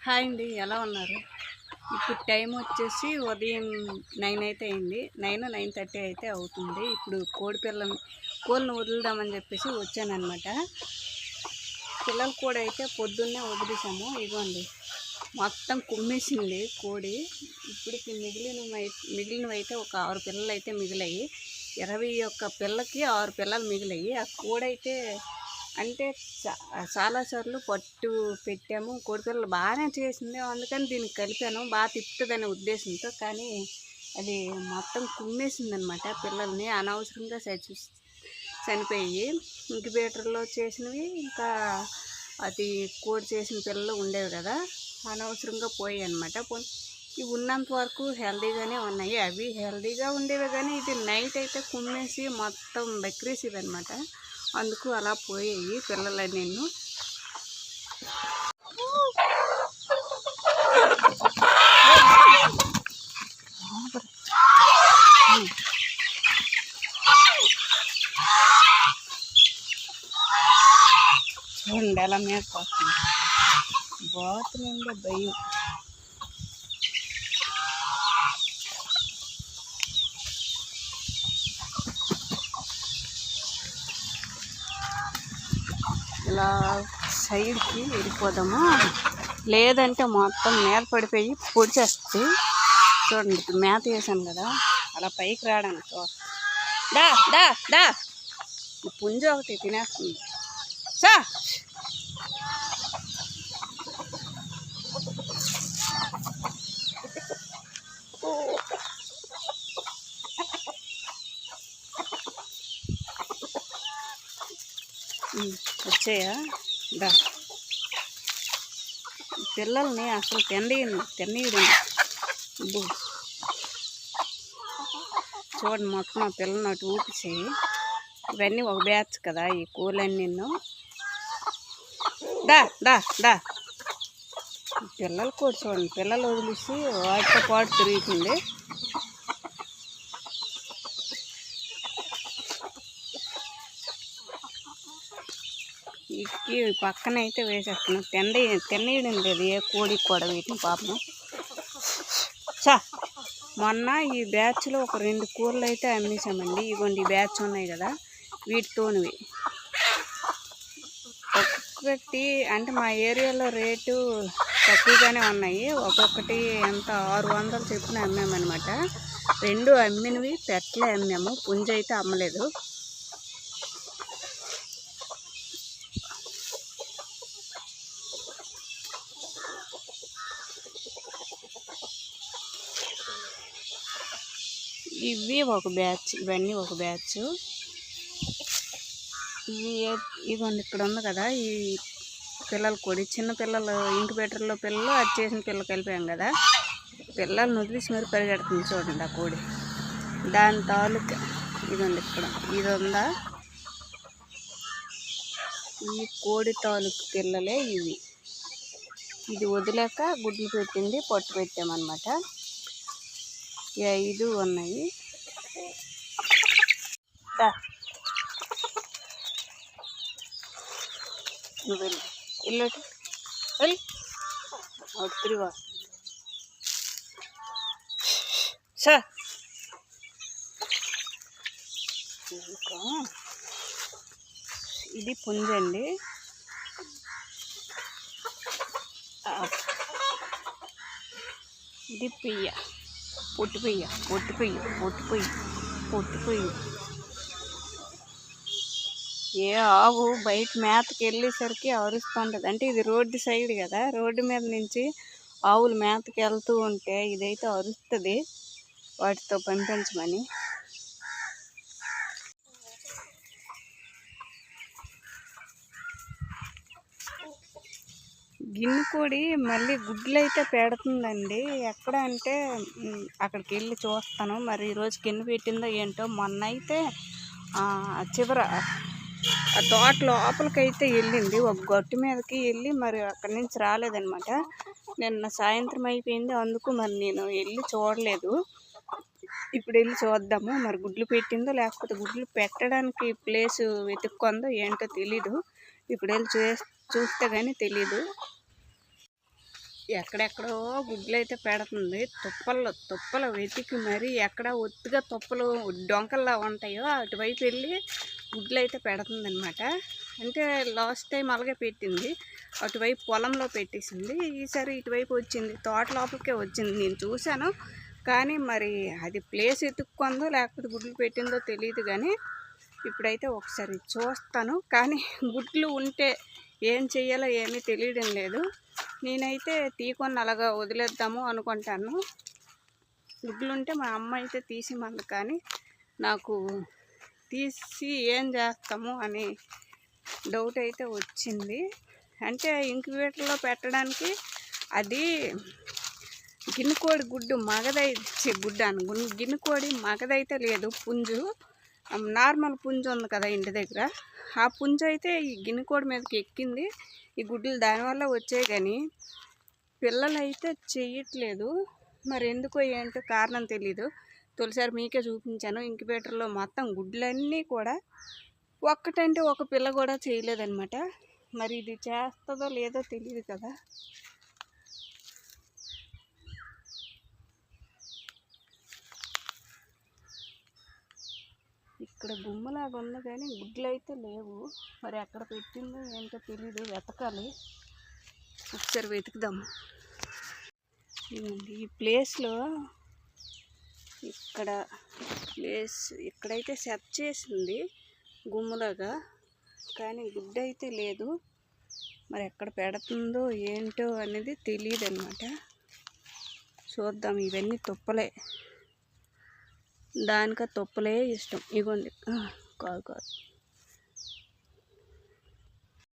Hi అండి ఎలా ఉన్నారు? ఇప్పుడు టైం వచ్చేసి ఉదయం నైన్ అయితే అయింది. నైన్ నైన్ థర్టీ అయితే అవుతుంది. ఇప్పుడు కోడి పిల్లని కోళ్ళని వదులుదామని చెప్పేసి వచ్చానమాట పిల్లలు కూడా అయితే పొద్దున్నే వదిలేసాము. ఇదిగోండి మొత్తం కుమ్మేసింది కోడి. ఇప్పటికి మిగిలిన మిగిలినవి అయితే ఒక ఆరు పిల్లలు అయితే మిగిలాయి. ఇరవై ఒక్క పిల్లకి ఆరు పిల్లలు మిగిలాయి. ఆ కోడి అయితే అంటే చాలా చాలాసార్లు పట్టు పెట్టాము. కోడిపిల్లలు బాగానే చేసింది. అందుకని దీనికి కలిపాను. బాగా తిప్పుతుందనే ఉద్దేశంతో. కానీ అది మొత్తం కుమ్మేసింది అనమాట పిల్లల్ని. అనవసరంగా చచ్చి చనిపోయి ఇంక్యుబేటర్లో చేసినవి. ఇంకా అది కోడి చేసిన పిల్లలు ఉండేవి కదా. అనవసరంగా పోయాయి అనమాట ఇవి ఉన్నంత వరకు హెల్దీగానే ఉన్నాయి. అవి హెల్దీగా ఉండేవి కానీ ఇది నైట్ అయితే కుమ్మేసి మొత్తం బెక్రేసేది అనమాట అందుకు అలా పోయాయి పిల్లలు నేను చూడండి అలా మేకపోతుంది. బాతులుండే భయం. ఇలా సైడ్కి వెళ్ళిపోదాము? లేదంటే మొత్తం నేల పడిపోయి పొడిచేస్తుంది చూడండి ఇప్పుడు మేత వేసాను కదా అలా పైకి రావడానికి డా దా దా దా. పుంజ ఒకటి తినేస్తుంది. సా వచ్చాయా? దా. పిల్లల్ని అసలు తినీయండి. తినీయడం చూడండి మొత్తం ఆ పిల్లల్ని అటు ఊపిచేయి ఇవన్నీ ఒక బ్యాచ్ కదా ఈ కూలన్నీ నిన్ను. దా దా దా. పిల్లలు కూడా చూడండి పిల్లలు వదిలేసి వాటితో పాటు తిరుగుతుంది. ఇక్కి పక్కన అయితే వేసేస్తున్నాం. తెండ తినేయడం లేదు. ఏ కోడి కూడా వీటిని పాపం. చా మొన్న ఈ బ్యాచ్లో ఒక రెండు కూరలు అయితే అమ్మేసామండి ఇగోండి ఈ బ్యాచ్ ఉన్నాయి కదా వీటితోనివి. ఒక్కొక్కటి అంటే మా ఏరియాలో రేటు తక్కువగానే ఉన్నాయి. ఒక్కొక్కటి ఎంత? ఆరు వందలు చెప్పిన అమ్మామన్నమాట. రెండు అమ్మినవి పెట్టలే అమ్మాము. పుంజ అయితే అమ్మలేదు. ఇవి ఒక బ్యాచ్ ఇవన్నీ ఒక బ్యాచ్. ఇవి ఇదిగోండి ఇక్కడ ఉంది కదా ఈ పిల్లలు కొడి చిన్న పిల్లలు ఇంక్యుబేటర్లో పిల్లలు అది చేసిన పిల్లలు కలిపాం కదా. పిల్లల్ని వదిలేసి మరి పరిగెడుతుంది చూడండి ఆ కోడి. దాని తాలూకా ఇదిగోండి ఇక్కడ ఇది ఉందా? ఈ కోడి తాలూకు పిల్లలే ఇవి. ఇది వదిలేక గుడ్లు పెట్టింది పొట్టు పెట్టామన్నమాట. ఈ ఐదు ఉన్నాయి. నువ్వు వెళ్ళు. వెళ్ళు అటు. వెళ్ళు. సార్ ఇది పుంజండి ఇది పియ్య. పొట్టు పొయ్య పొట్టు పొయ్యి పొట్టు పొయ్యి పొయ్యి ఏ ఆవు బయట మేతకి వెళ్ళేసరికి అరుస్తుంటుంది. అంటే ఇది రోడ్డు సైడ్ కదా రోడ్డు మీద నుంచి ఆవులు మేతకి వెళ్తూ ఉంటే ఇదైతే అరుస్తుంది వాటితో పంపించమని గిన్నెకోడి మళ్ళీ గుడ్లు అయితే పెడుతుందండి. ఎక్కడ అంటే అక్కడికి వెళ్ళి చూస్తాను. మరి ఈరోజు గిన్నె పెట్టిందో ఏంటో మొన్న అయితే చివర ఆ తోట లోపలికైతే వెళ్ళింది. ఒక గట్టు మీదకి వెళ్ళి మరి అక్కడి నుంచి రాలేదనమాట నిన్న సాయంత్రం అయిపోయింది. అందుకు మరి నేను వెళ్ళి చూడలేదు. ఇప్పుడు వెళ్ళి చూద్దాము. మరి గుడ్లు పెట్టిందో లేకపోతే గుడ్లు పెట్టడానికి ప్లేస్ వెతుక్కుందో ఏంటో తెలీదు. ఇప్పుడు వెళ్ళి చూ చూస్తే కానీ తెలీదు. ఎక్కడెక్కడో గుడ్లు అయితే పెడుతుంది. తుప్పల్లో తుప్పలు వెతికి మరి ఎక్కడ ఒత్తుగా తుప్పలు డొంకల్లా ఉంటాయో అటువైపు వెళ్ళి గుడ్లు అయితే పెడుతుంది అనమాట అంటే లాస్ట్ టైం అలాగే పెట్టింది. అటువైపు పొలంలో పెట్టేసింది. ఈసారి ఇటువైపు వచ్చింది. తోట లోపలికే వచ్చింది. నేను చూశాను. కానీ మరి అది ప్లేస్ ఎత్తుక్కుందో లేకపోతే గుడ్లు పెట్టిందో తెలియదు కానీ ఇప్పుడైతే ఒకసారి చూస్తాను. కానీ గుడ్లు ఉంటే ఏం చెయ్యాలో ఏమీ తెలియడం లేదు. నేనైతే తీకొని అలాగా వదిలేద్దాము అనుకుంటాను. గుడ్లు ఉంటే మా అమ్మ అయితే తీసి మంది కానీ నాకు తీసి ఏం చేస్తాము అని డౌట్ అయితే వచ్చింది. అంటే ఇంక్యుబేటర్లో పెట్టడానికి అది గిన్నెకోడి గుడ్డు మగదైచ్చే గుడ్డాను గిన్నెకోడి మగదైతే లేదు పుంజు. నార్మల్ పుంజు ఉంది కదా ఇంటి దగ్గర. ఆ పుంజు అయితే ఈ గిన్నెకోడి మీదకి ఎక్కింది. ఈ గుడ్లు దానివల్ల వచ్చాయి కానీ పిల్లలు అయితే చెయ్యట్లేదు. మరి ఎందుకో ఏంటో కారణం తెలీదు. తొలిసారి మీకే చూపించాను. ఇంక్యుబేటర్లో మొత్తం గుడ్లన్నీ కూడా ఒక్కటంటే ఒక పిల్ల కూడా చేయలేదన్నమాట. మరి ఇది చేస్తుందో లేదో తెలియదు కదా. ఇక్కడ గుమ్మలాగా ఉంది కానీ గుడ్లు అయితే లేవు. మరి ఎక్కడ పెట్టిందో ఏంటో తెలీదు. వెతకాలి. ఒకసారి వెతుకుదాం. ఈ ప్లేస్లో ఇక్కడ ప్లేస్ ఇక్కడైతే సెట్ చేసింది గుమ్మలాగా కానీ గుడ్డ అయితే లేదు. మరి ఎక్కడ పెడుతుందో ఏంటో అనేది తెలియదు అనమాట చూద్దాం ఇవన్నీ తుప్పలే. దానికి ఆ ఇష్టం. ఇగోండి. కాదు కాదు.